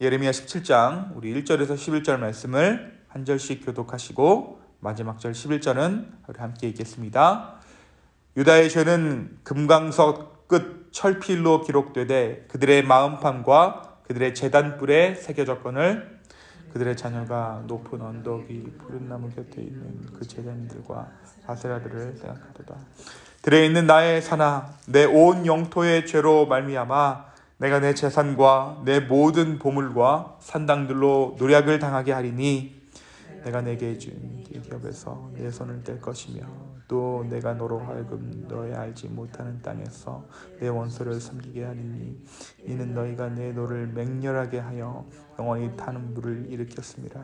예레미야 17장 우리 1절에서 11절 말씀을 한 절씩 교독하시고 마지막 절 11절은 우리 함께 읽겠습니다. 유다의 죄는 금강석 끝 철필로 기록되되 그들의 마음판과 그들의 재단불에 새겨졌거늘 그들의 자녀가 높은 언덕 위 푸른 나무 곁에 있는 그 제자님들과 아세라들을 생각하도다. 들에 있는 나의 산하 내온 영토의 죄로 말미암아 내가 내 재산과 내 모든 보물과 산당들로 노략을 당하게 하리니 내가 내게 준 기업에서 내 손을 뗄 것이며 또 내가 너로 하여금 너의 알지 못하는 땅에서 내 원수를 섬기게 하리니 이는 너희가 내 노를 맹렬하게 하여 영원히 타는 물을 일으켰습니다.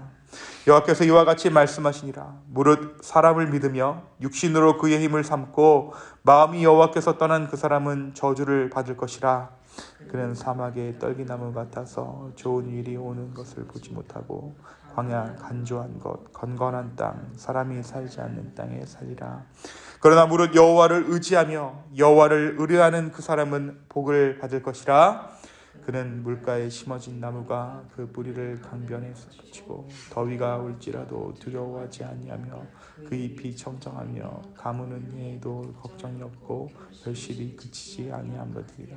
여호와께서 이와 같이 말씀하시니라 무릇 사람을 믿으며 육신으로 그의 힘을 삼고 마음이 여호와께서 떠난 그 사람은 저주를 받을 것이라 그는 사막의 떨기나무 같아서 좋은 일이 오는 것을 보지 못하고 광야 간조한 것 건건한 땅 사람이 살지 않는 땅에 살리라. 그러나 무릇 여호와를 의지하며 여호와를 의뢰하는 그 사람은 복을 받을 것이라 그는 물가에 심어진 나무가 그 뿌리를 강변에 쏟치고 더위가 올지라도 두려워하지 아니하며 그 잎이 청청하며 가무는 해에도 걱정이 없고 별실이 그치지 아니함 같으리라.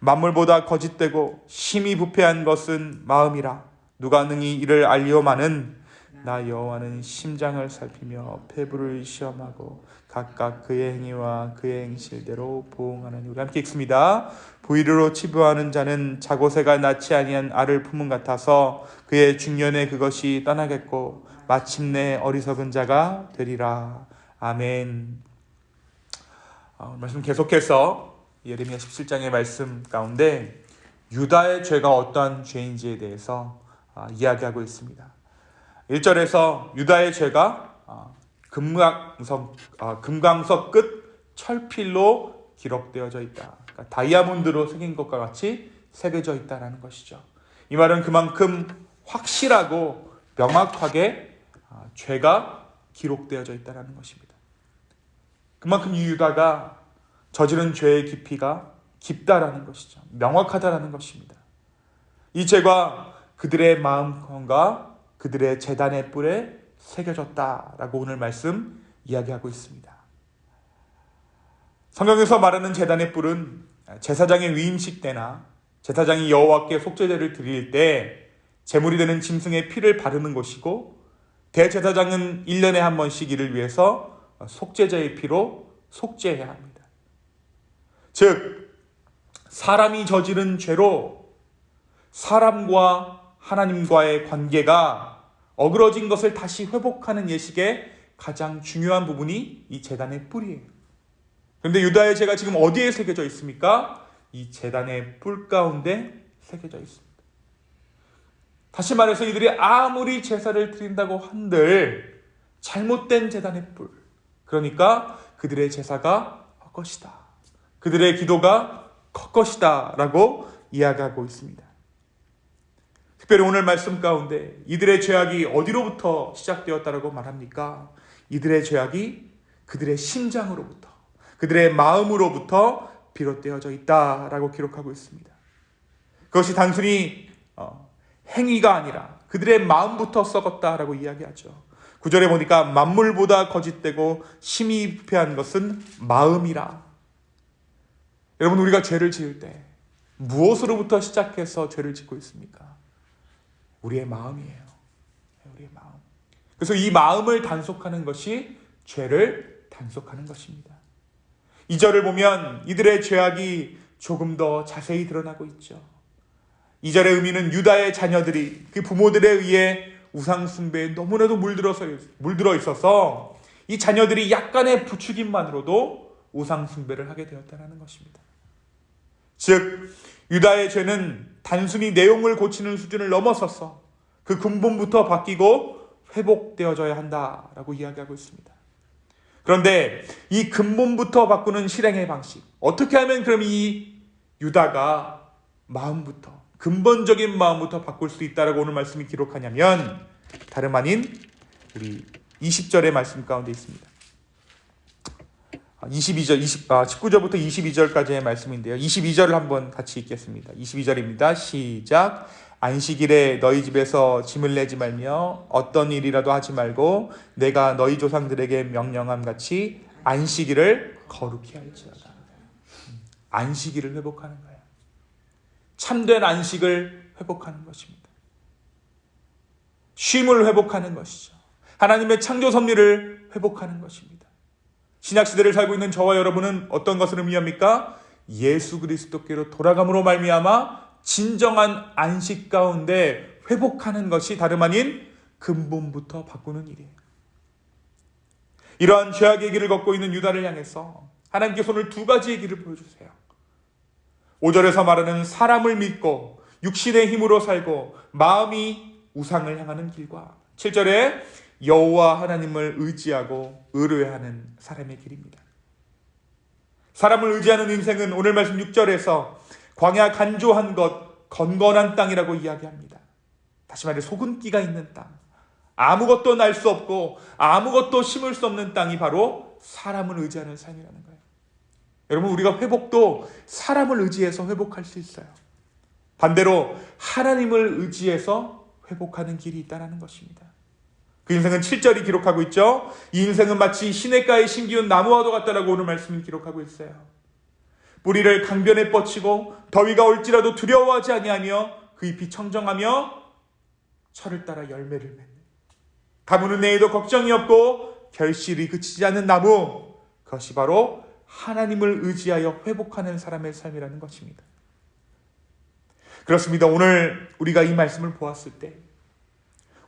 만물보다 거짓되고 심히 부패한 것은 마음이라. 누가 능히 이를 알리오마는 나 여호와는 심장을 살피며 폐부를 시험하고 각각 그의 행위와 그의 행실대로 보응하는 우리 함께 읽습니다. 부위로 치부하는 자는 자고새가 낳지 아니한 알을 품은 같아서 그의 중년에 그것이 떠나겠고 마침내 어리석은 자가 되리라. 아멘. 아, 말씀 계속해서 예레미야 17장의 말씀 가운데 유다의 죄가 어떠한 죄인지에 대해서 아, 이야기하고 있습니다. 1절에서 유다의 죄가 아, 금강석, 아, 금강석 끝 철필로 기록되어져 있다. 그러니까 다이아몬드로 새긴 것과 같이 새겨져 있다는 것이죠. 이 말은 그만큼 확실하고 명확하게 아, 죄가 기록되어져 있다는 것입니다. 그만큼 이 유다가 저지른 죄의 깊이가 깊다라는 것이죠. 명확하다라는 것입니다. 이 죄가 그들의 마음과 그들의 재단의 뿔에 새겨졌다라고 오늘 말씀 이야기하고 있습니다. 성경에서 말하는 재단의 뿔은 제사장의 위임식 때나 제사장이 여호와께 속죄제를 드릴 때 제물이 되는 짐승의 피를 바르는 것이고 대제사장은 1년에 한 번씩 이를 위해서 속죄제의 피로 속죄해야 합니다. 즉 사람이 저지른 죄로 사람과 하나님과의 관계가 어그러진 것을 다시 회복하는 예식의 가장 중요한 부분이 이 재단의 뿔이에요. 그런데 유다의 죄가 지금 어디에 새겨져 있습니까? 이 재단의 뿔 가운데 새겨져 있습니다. 다시 말해서 이들이 아무리 제사를 드린다고 한들 잘못된 재단의 뿔. 그러니까 그들의 제사가 헛것이다. 그들의 기도가 헛것이다. 라고 이야기하고 있습니다. 특별히 오늘 말씀 가운데 이들의 죄악이 어디로부터 시작되었다라고 말합니까? 이들의 죄악이 그들의 심장으로부터, 그들의 마음으로부터 비롯되어져 있다라고 기록하고 있습니다. 그것이 단순히 어, 행위가 아니라 그들의 마음부터 썩었다라고 이야기하죠. 구절에 보니까 만물보다 거짓되고 심히 부패한 것은 마음이라. 여러분 우리가 죄를 지을 때 무엇으로부터 시작해서 죄를 짓고 있습니까? 우리의 마음이에요. 우리의 마음. 그래서 이 마음을 단속하는 것이 죄를 단속하는 것입니다. 이 절을 보면 이들의 죄악이 조금 더 자세히 드러나고 있죠. 이 절의 의미는 유다의 자녀들이 그 부모들에 의해 우상 숭배에 너무나도 물들어서 물들어 있어서 이 자녀들이 약간의 부추김만으로도 우상 숭배를 하게 되었다는 것입니다. 즉 유다의 죄는 단순히 내용을 고치는 수준을 넘어서서 그 근본부터 바뀌고 회복되어져야 한다라고 이야기하고 있습니다. 그런데 이 근본부터 바꾸는 실행의 방식 어떻게 하면 그럼 이 유다가 마음부터 근본적인 마음부터 바꿀 수 있다라고 오늘 말씀이 기록하냐면 다름 아닌 우리 20절의 말씀 가운데 있습니다. 22절, 20, 아, 19절부터 22절까지의 말씀인데요. 22절을 한번 같이 읽겠습니다. 22절입니다. 시작. 안식일에 너희 집에서 짐을 내지 말며 어떤 일이라도 하지 말고 내가 너희 조상들에게 명령함 같이 안식일을 거룩히 할지어다. 안식일을 회복하는 거예요. 참된 안식을 회복하는 것입니다. 쉼을 회복하는 것이죠. 하나님의 창조 섭리를 회복하는 것입니다. 신약 시대를 살고 있는 저와 여러분은 어떤 것을 의미합니까? 예수 그리스도께로 돌아감으로 말미암아 진정한 안식 가운데 회복하는 것이 다름 아닌 근본부터 바꾸는 일이에요. 이러한 죄악의 길을 걷고 있는 유다를 향해서 하나님께 오늘 두 가지의 길을 보여주세요. 5절에서 말하는 사람을 믿고 육신의 힘으로 살고 마음이 우상을 향하는 길과 7절에 여호와 하나님을 의지하고 의뢰하는 사람의 길입니다. 사람을 의지하는 인생은 오늘 말씀 6절에서 광야 간조한 것 건건한 땅이라고 이야기합니다. 다시 말해 소금기가 있는 땅. 아무것도 날 수 없고 아무것도 심을 수 없는 땅이 바로 사람을 의지하는 삶이라는 거예요. 여러분 우리가 회복도 사람을 의지해서 회복할 수 있어요. 반대로 하나님을 의지해서 회복하는 길이 있다는 것입니다. 그 인생은 7절이 기록하고 있죠. 이 인생은 마치 시냇가에 심기운 나무와도 같다라고 오늘 말씀을 기록하고 있어요. 뿌리를 강변에 뻗치고 더위가 올지라도 두려워하지 아니하며 그 잎이 청정하며 철을 따라 열매를 맺는 가무는 내에도 걱정이 없고 결실이 그치지 않는 나무 그것이 바로 하나님을 의지하여 회복하는 사람의 삶이라는 것입니다. 그렇습니다. 오늘 우리가 이 말씀을 보았을 때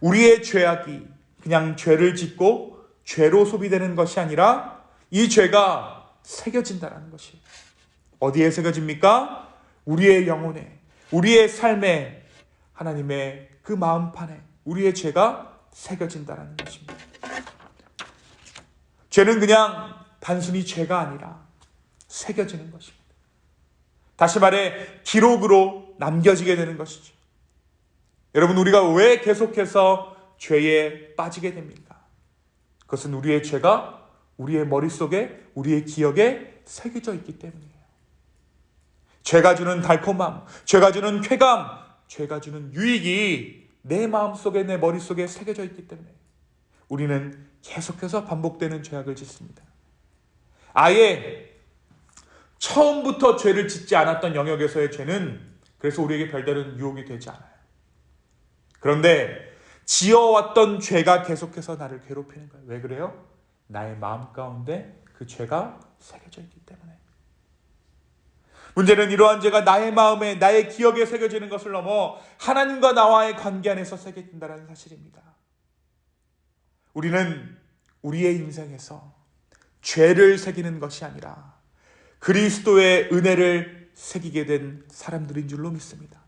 우리의 죄악이 그냥 죄를 짓고 죄로 소비되는 것이 아니라 이 죄가 새겨진다는 것이 어디에 새겨집니까? 우리의 영혼에, 우리의 삶에 하나님의 그 마음판에 우리의 죄가 새겨진다는 것입니다. 죄는 그냥 단순히 죄가 아니라 새겨지는 것입니다. 다시 말해 기록으로 남겨지게 되는 것이죠. 여러분 우리가 왜 계속해서 죄에 빠지게 됩니까? 그것은 우리의 죄가 우리의 머릿속에 우리의 기억에 새겨져 있기 때문이에요. 죄가 주는 달콤함, 죄가 주는 쾌감, 죄가 주는 유익이 내 마음속에 내 머릿속에 새겨져 있기 때문에 우리는 계속해서 반복되는 죄악을 짓습니다. 아예 처음부터 죄를 짓지 않았던 영역에서의 죄는 그래서 우리에게 별다른 유혹이 되지 않아요. 그런데 지어왔던 죄가 계속해서 나를 괴롭히는 거예요. 왜 그래요? 나의 마음 가운데 그 죄가 새겨져 있기 때문에. 문제는 이러한 죄가 나의 마음에, 나의 기억에 새겨지는 것을 넘어 하나님과 나와의 관계 안에서 새겨진다는 사실입니다. 우리는 우리의 인생에서 죄를 새기는 것이 아니라 그리스도의 은혜를 새기게 된 사람들인 줄로 믿습니다.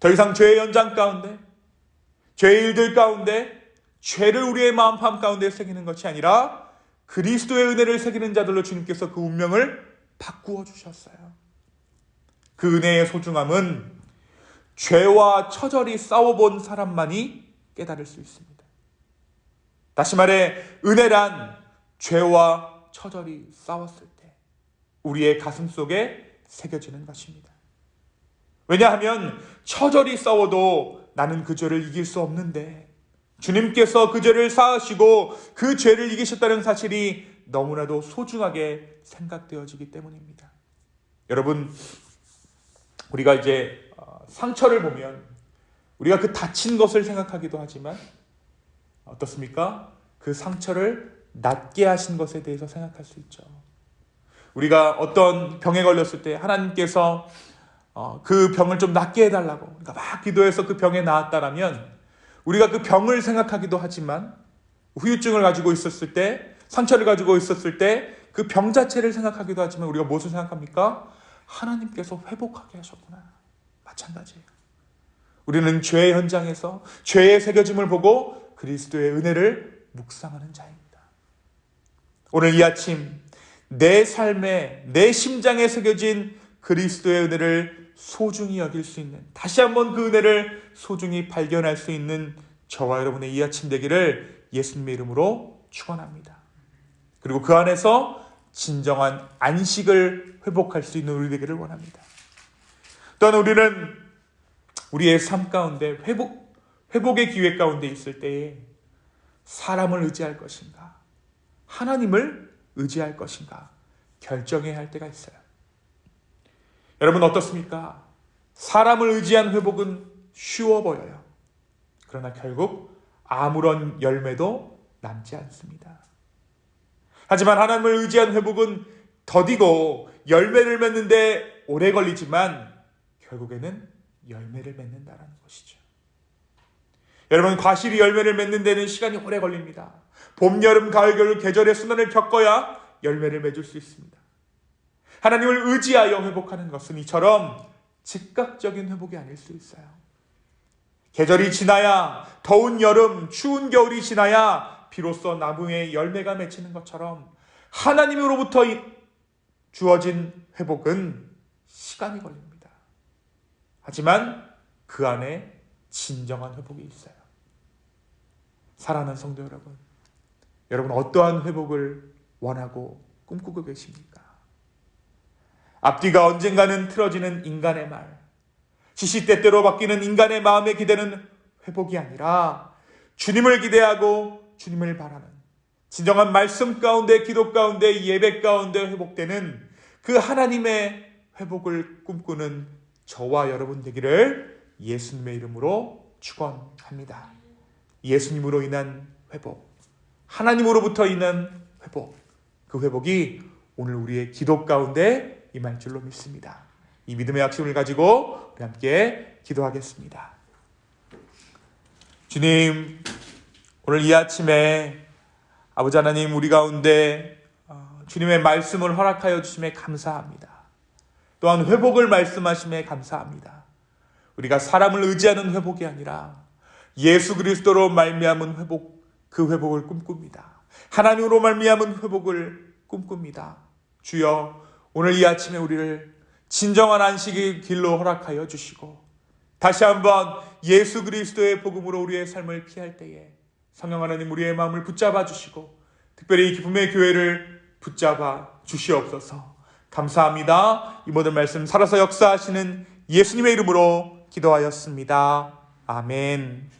더 이상 죄의 연장 가운데, 죄의 일들 가운데, 죄를 우리의 마음판 가운데 새기는 것이 아니라 그리스도의 은혜를 새기는 자들로 주님께서 그 운명을 바꾸어 주셨어요. 그 은혜의 소중함은 죄와 처절히 싸워본 사람만이 깨달을 수 있습니다. 다시 말해, 은혜란 죄와 처절히 싸웠을 때 우리의 가슴 속에 새겨지는 것입니다. 왜냐하면 처절히 싸워도 나는 그 죄를 이길 수 없는데 주님께서 그 죄를 사하시고 그 죄를 이기셨다는 사실이 너무나도 소중하게 생각되어지기 때문입니다. 여러분, 우리가 이제 어, 상처를 보면 우리가 그 다친 것을 생각하기도 하지만 어떻습니까? 그 상처를 낫게 하신 것에 대해서 생각할 수 있죠. 우리가 어떤 병에 걸렸을 때 하나님께서 어, 그 병을 좀 낫게 해달라고 그러니까 막 기도해서 그 병에 나았다라면 우리가 그 병을 생각하기도 하지만 후유증을 가지고 있었을 때 상처를 가지고 있었을 때 그 병 자체를 생각하기도 하지만 우리가 무엇을 생각합니까? 하나님께서 회복하게 하셨구나. 마찬가지예요. 우리는 죄의 현장에서 죄의 새겨짐을 보고 그리스도의 은혜를 묵상하는 자입니다. 오늘 이 아침 내 삶에 내 심장에 새겨진 그리스도의 은혜를 소중히 여길 수 있는 다시 한번 그 은혜를 소중히 발견할 수 있는 저와 여러분의 이 아침 되기를 예수님의 이름으로 축원합니다. 그리고 그 안에서 진정한 안식을 회복할 수 있는 우리 되기를 원합니다. 또한 우리는 우리의 삶 가운데 회복, 회복의 기회 가운데 있을 때에 사람을 의지할 것인가? 하나님을 의지할 것인가? 결정해야 할 때가 있어요. 여러분 어떻습니까? 사람을 의지한 회복은 쉬워 보여요. 그러나 결국 아무런 열매도 남지 않습니다. 하지만 하나님을 의지한 회복은 더디고 열매를 맺는데 오래 걸리지만 결국에는 열매를 맺는다라는 것이죠. 여러분 과실이 열매를 맺는 데는 시간이 오래 걸립니다. 봄, 여름, 가을, 겨울 계절의 순환을 겪어야 열매를 맺을 수 있습니다. 하나님을 의지하여 회복하는 것은 이처럼 즉각적인 회복이 아닐 수 있어요. 계절이 지나야 더운 여름, 추운 겨울이 지나야 비로소 나무에 열매가 맺히는 것처럼 하나님으로부터 주어진 회복은 시간이 걸립니다. 하지만 그 안에 진정한 회복이 있어요. 사랑하는 성도 여러분, 여러분 어떠한 회복을 원하고 꿈꾸고 계십니까? 앞뒤가 언젠가는 틀어지는 인간의 말, 시시때때로 바뀌는 인간의 마음의 기대는 회복이 아니라 주님을 기대하고 주님을 바라는 진정한 말씀 가운데 기도 가운데 예배 가운데 회복되는 그 하나님의 회복을 꿈꾸는 저와 여러분 되기를 예수님의 이름으로 축원합니다. 예수님으로 인한 회복, 하나님으로부터 인한 회복, 그 회복이 오늘 우리의 기도 가운데 임할 줄로 믿습니다. 이 믿음의 약속을 가지고 우리 함께 기도하겠습니다. 주님, 오늘 이 아침에 아버지 하나님 우리 가운데 어, 주님의 말씀을 허락하여 주심에 감사합니다. 또한 회복을 말씀하심에 감사합니다. 우리가 사람을 의지하는 회복이 아니라 예수 그리스도로 말미암은 회복, 그 회복을 꿈꿉니다. 하나님으로 말미암은 회복을 꿈꿉니다. 주여, 오늘 이 아침에 우리를 진정한 안식의 길로 허락하여 주시고 다시 한번 예수 그리스도의 복음으로 우리의 삶을 피할 때에 성령 하나님 우리의 마음을 붙잡아 주시고 특별히 이 기쁨의 교회를 붙잡아 주시옵소서. 감사합니다. 이 모든 말씀 살아서 역사하시는 예수님의 이름으로 기도하였습니다. 아멘.